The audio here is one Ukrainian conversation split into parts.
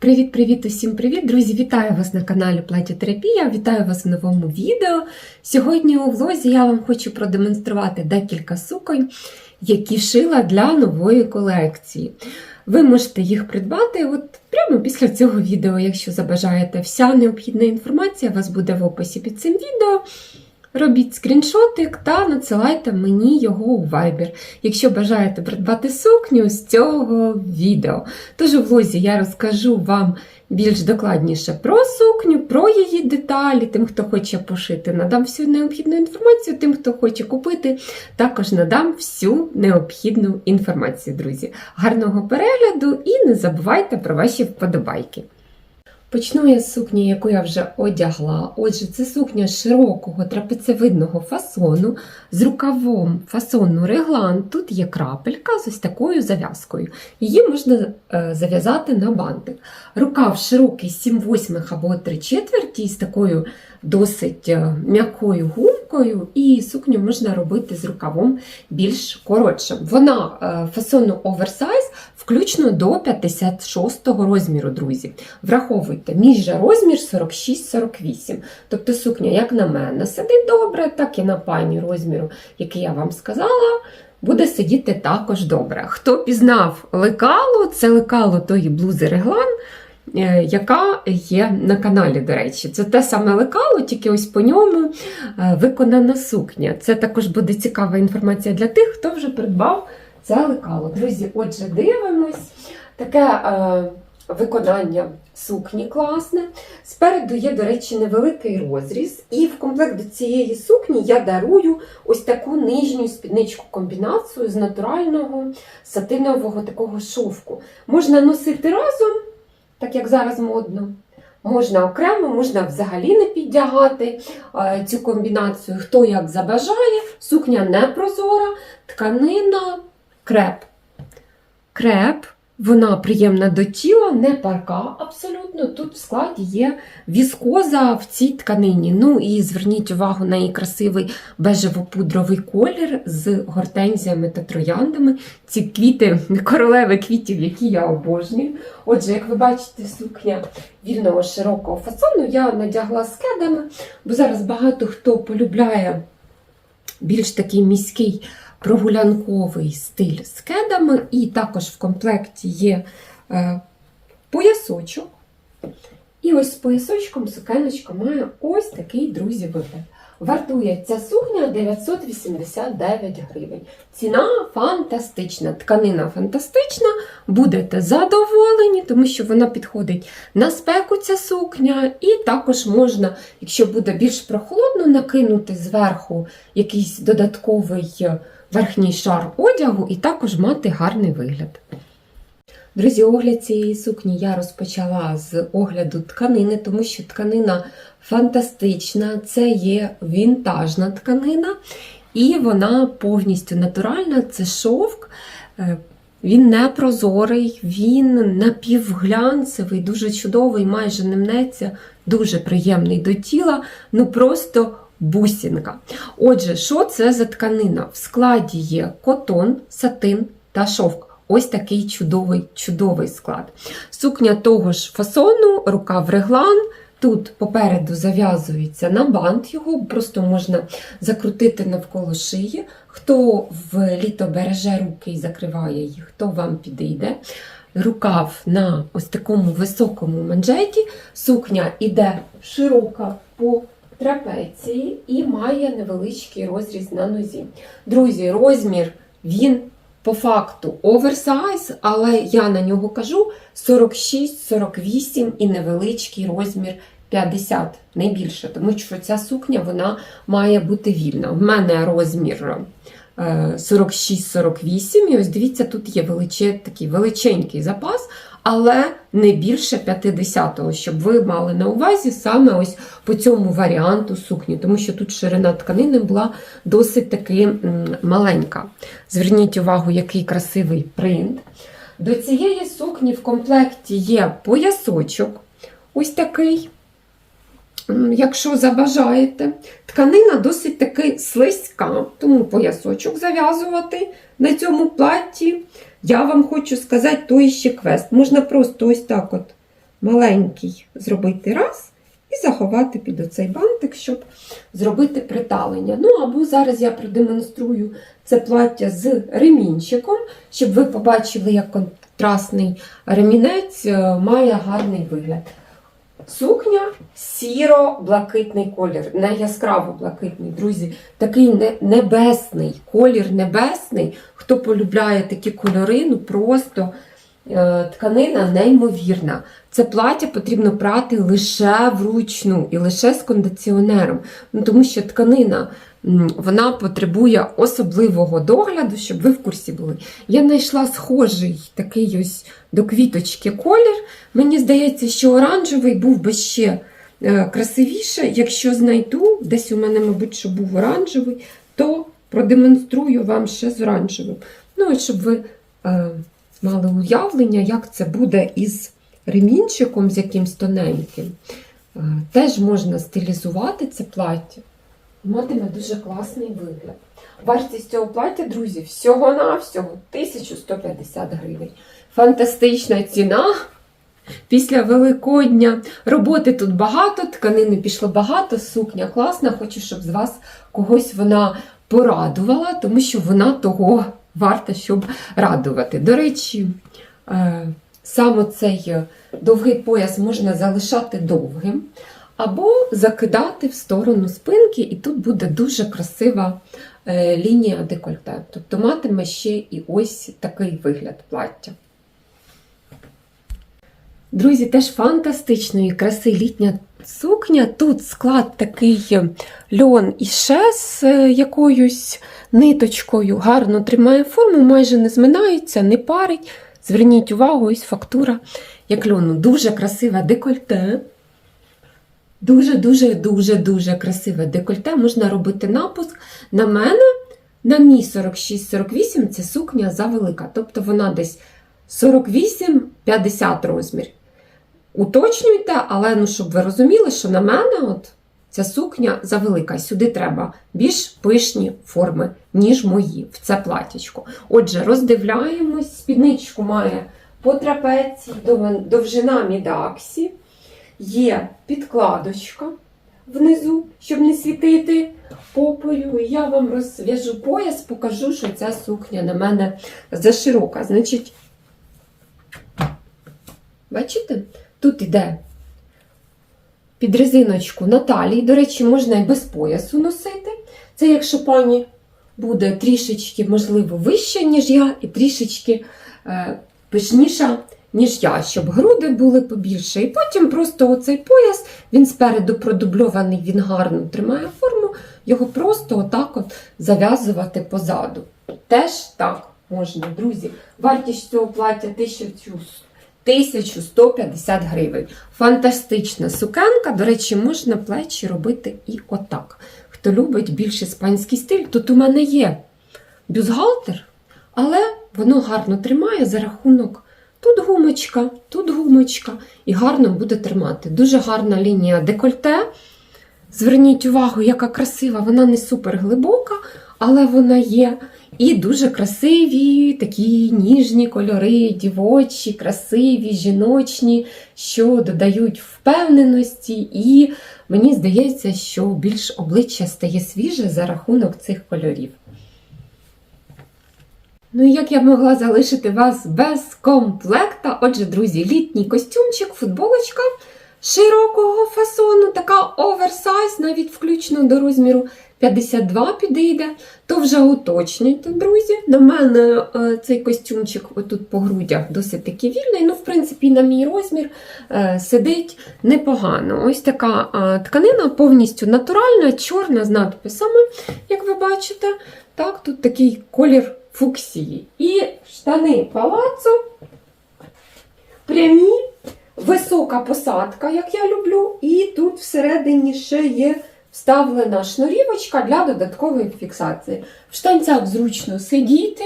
Привіт-привіт, усім привіт! Друзі, вітаю вас на каналі Платітерапія. Вітаю вас в новому відео. Сьогодні у влозі я вам хочу продемонструвати декілька суконь, які шила для нової колекції. Ви можете їх придбати от прямо після цього відео, якщо забажаєте. Вся необхідна інформація у вас буде в описі під цим відео. Робіть скріншотик та надсилайте мені його у Viber, якщо бажаєте придбати сукню з цього відео. Тож у влозі я розкажу вам більш докладніше про сукню, про її деталі. Тим, хто хоче пошити, надам всю необхідну інформацію. Тим, хто хоче купити, також надам всю необхідну інформацію, друзі. Гарного перегляду і не забувайте про ваші вподобайки. Почну я з сукні, яку я вже одягла. Отже, це сукня широкого трапецевидного фасону з рукавом фасону реглан. Тут є крапелька з ось такою зав'язкою. Її можна е, зав'язати на бантик. Рукав широкий 7-8 або 3 четверті з такою досить е, м'якою гумкою, і сукню можна робити з рукавом більш коротшим. Вона е, фасону оверсайз, включно до 56 розміру, друзі. Враховуйте, мій розмір 46-48. Тобто сукня, як на мене, сидить добре, так і на пані розміру, який я вам сказала. Буде сидіти також добре. Хто пізнав лекало, це лекало тої блузи реглан, яка є на каналі, до речі. Це те саме лекало, тільки ось по ньому е, виконана сукня. Це також буде цікава інформація для тих, хто вже придбав це лекало. Друзі, отже, дивимось. Таке е, виконання сукні класне. Спереду є, до речі, невеликий розріз, і в комплект до цієї сукні я дарую ось таку нижню спідничку комбінацію з натурального сатинового такого шовку. Можна носити разом, так як зараз модно. Можна окремо, можна взагалі не піддягати е, цю комбінацію, хто як забажає. Сукня не прозора, тканина креп. Креп, вона приємна до тіла, не парка абсолютно. Тут в складі є віскоза в цій тканині. Ну і зверніть увагу на її красивий бежево-пудровий колір з гортензіями та трояндами. Ці квіти, королеви квітів, які я обожнюю. Отже, як ви бачите, сукня вільного широкого фасону я надягла з кедами, бо зараз багато хто полюбляє більш такий міський прогулянковий стиль з кедами, і також в комплекті є е, поясочок. І ось з поясочком сукеночка має ось такий, друзі, вигляд. Вартує ця сукня 989 гривень. Ціна фантастична, тканина фантастична, будете задоволені, тому що вона підходить на спеку ця сукня, і також можна, якщо буде більш прохолодно, накинути зверху якийсь додатковий верхній шар одягу і також мати гарний вигляд. Друзі, огляд цієї сукні я розпочала з огляду тканини, тому що тканина фантастична, це є вінтажна тканина, і вона повністю натуральна, це шовк. Е, Він не прозорий, він напівглянцевий, дуже чудовий, майже не мнеться, дуже приємний до тіла, ну просто бусінка. Отже, що це за тканина? В складі є котон, сатин та шовк. Ось такий чудовий чудовий склад. Сукня того ж фасону, рукав реглан. Тут попереду зав'язується на бант, його просто можна закрутити навколо шиї. Хто в літо береже руки і закриває їх, хто вам підійде. Рукав на ось такому високому манжеті. Сукня іде широка по трапеції і має невеличкий розріз на нозі. Друзі, розмір він по факту оверсайз, але я на нього кажу 46-48 і невеличкий розмір 50, не більше, тому що ця сукня вона має бути вільна. В мене розмір. 46-48, і ось дивіться, тут є величе, такий величенький запас, але не більше 50-го, щоб ви мали на увазі саме ось по цьому варіанту сукні, тому що тут ширина тканини була досить таки маленька. Зверніть увагу, який красивий принт. До цієї сукні в комплекті є поясочок, ось такий. Якщо забажаєте, тканина досить таки слизька, тому поясочок зав'язувати на цьому платі. Я вам хочу сказати той ще квест. Можна просто ось так от маленький зробити раз і заховати під оцей бантик, щоб зробити приталення. Ну, або зараз я продемонструю це плаття з ремінчиком, щоб ви побачили, як контрастний ремінець е, має гарний вигляд. Сукня сіро-блакитний колір, не яскраво блакитний, друзі, такий небесний, колір небесний. Хто полюбляє такі кольори, ну просто е, тканина неймовірна. Це плаття потрібно прати лише вручну і лише з кондиціонером, ну, тому що тканина вона потребує особливого догляду, щоб ви в курсі були. Я знайшла схожий такий ось до квіточки колір. Мені здається, що оранжевий був би ще е, красивіше. Якщо знайду, десь у мене, мабуть, що був оранжевий, то продемонструю вам ще з оранжевим. Ну, і щоб ви е, мали уявлення, як це буде із ремінчиком, з якимсь тоненьким. Е, теж можна стилізувати це плаття. Матиме дуже класний вигляд. Вартість цього плаття, друзі, всього-навсього 1150 гривень. Фантастична ціна. Після Великодня роботи тут багато, тканини пішло багато, сукня класна. Хочу, щоб з вас когось вона порадувала, тому що вона того варта, щоб радувати. До речі, е, саме цей е, довгий пояс можна залишати довгим, або закидати в сторону спинки, і тут буде дуже красива е, лінія декольте. Тобто матиме ще і ось такий вигляд плаття. Друзі, теж фантастичної краси літня сукня. Тут склад такий е, льон і ше з якоюсь ниточкою, гарно тримає форму, майже не зминається, не парить. Зверніть увагу, ось фактура як льону. Дуже красиве декольте. Дуже-дуже дуже дуже красиве декольте. Можна робити напуск. На мене, на мій 46-48, ця сукня завелика. Тобто вона десь 48-50 розмір. Уточнюйте, але ну, щоб ви розуміли, що на мене от ця сукня завелика. Сюди треба більш пишні форми, ніж мої в це платічко. Отже, роздивляємось, спідничку має по трапеції, довжина мідаксі, є підкладочка внизу, щоб не світити попою. І я вам розв'яжу пояс, покажу, що ця сукня на мене заширока. Значить, бачите? Тут іде під резиночку на талії. До речі, можна і без поясу носити. Це якщо пані буде трішечки, можливо, вища, ніж я, і трішечки е, пишніша, ніж я, щоб груди були побільше. І потім просто оцей пояс, він спереду продубльований, він гарно тримає форму, його просто отак от зав'язувати позаду. Теж так можна, друзі. Вартість цього плаття 1150 гривень. Фантастична сукенка. До речі, можна плечі робити і отак. Хто любить більш іспанський стиль, тут у мене є бюстгальтер, але воно гарно тримає за рахунок. Тут гумочка, тут гумочка, і гарно буде тримати. Дуже гарна лінія декольте. Зверніть увагу, яка красива, вона не супер глибока, але вона є. І дуже красиві, такі ніжні кольори, дівочі, красиві, жіночні, що додають впевненості, і мені здається, що більш обличчя стає свіже за рахунок цих кольорів. Ну і як я могла залишити вас без комплекта? Отже, друзі, літній костюмчик, футболочка широкого фасону, така оверсайз, навіть включно до розміру 52 підійде, то вже уточнюйте, друзі. На мене е, цей костюмчик отут по грудях досить таки вільний. Ну, в принципі, на мій розмір е, сидить непогано. Ось така е, тканина повністю натуральна, чорна з надписами, як ви бачите. Так, тут такий колір фуксії. І штани палацу прямі, висока посадка, як я люблю, і тут всередині ще є вставлена шнурівочка для додаткової фіксації. В штанцях зручно сидіти,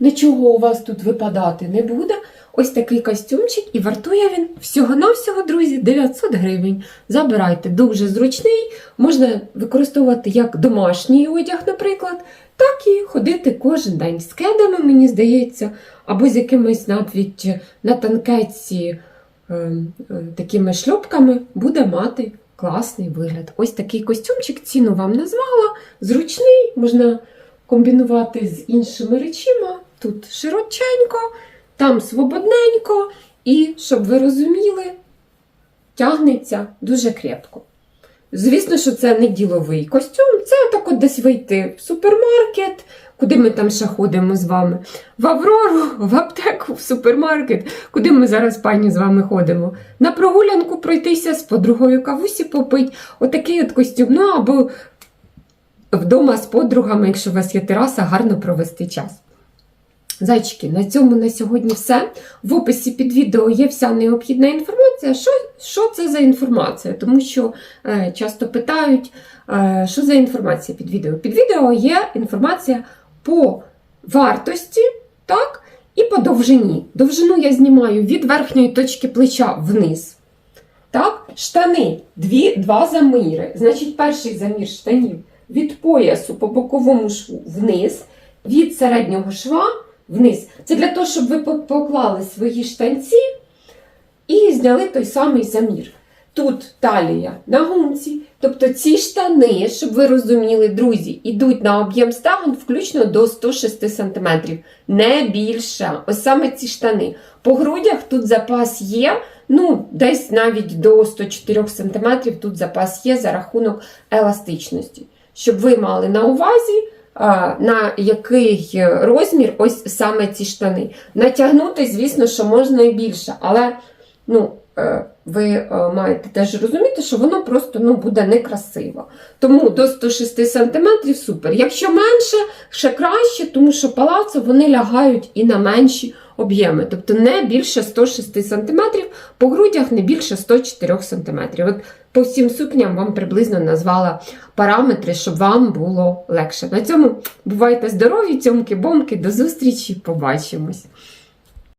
нічого у вас тут випадати не буде. Ось такий костюмчик, і вартує він всього-навсього, друзі, 900 гривень. Забирайте, дуже зручний, можна використовувати як домашній одяг, наприклад, так і ходити кожен день з кедами, мені здається, або з якимось навіть на танкетці е, е, такими шльопками буде мати класний вигляд. Ось такий костюмчик, ціну вам назвала, зручний, можна комбінувати з іншими речима. Тут широченько, там свободненько, і щоб ви розуміли, тягнеться дуже крепко. Звісно, що це не діловий костюм, це так от десь вийти в супермаркет, куди ми там ще ходимо з вами. В Аврору, в аптеку, в супермаркет, куди ми зараз, пані, з вами ходимо. На прогулянку пройтися з подругою кавусі попить. Отакий от костюм. Ну або вдома з подругами, якщо у вас є тераса, гарно провести час. Зайчики, на цьому на сьогодні все. В описі під відео є вся необхідна інформація. Що, що це за інформація? Тому що е, часто питають, е, що за інформація під відео. Під відео є інформація по вартості, так, і по довжині. Довжину я знімаю від верхньої точки плеча вниз. Так, штани, дві, два заміри. Значить, перший замір штанів від поясу по боковому шву вниз, від середнього шва вниз. Це для того, щоб ви поклали свої штанці і зняли той самий замір. Тут талія на гумці. Тобто ці штани, щоб ви розуміли, друзі, йдуть на об'єм стегон включно до 106 см. Не більше. Ось саме ці штани. По грудях тут запас є. Ну, десь навіть до 104 см тут запас є за рахунок еластичності. Щоб ви мали на увазі, на який розмір ось саме ці штани. Натягнути, звісно, що можна і більше, але ну, ви е, маєте теж розуміти, що воно просто ну, буде некрасиво. Тому до 106 см супер. Якщо менше, ще краще, тому що палацо вони лягають і на менші об'єми. Тобто не більше 106 см, по грудях не більше 104 см. От по всім сукням вам приблизно назвала параметри, щоб вам було легше. На цьому бувайте здорові, цьомки-бомки, до зустрічі, побачимось!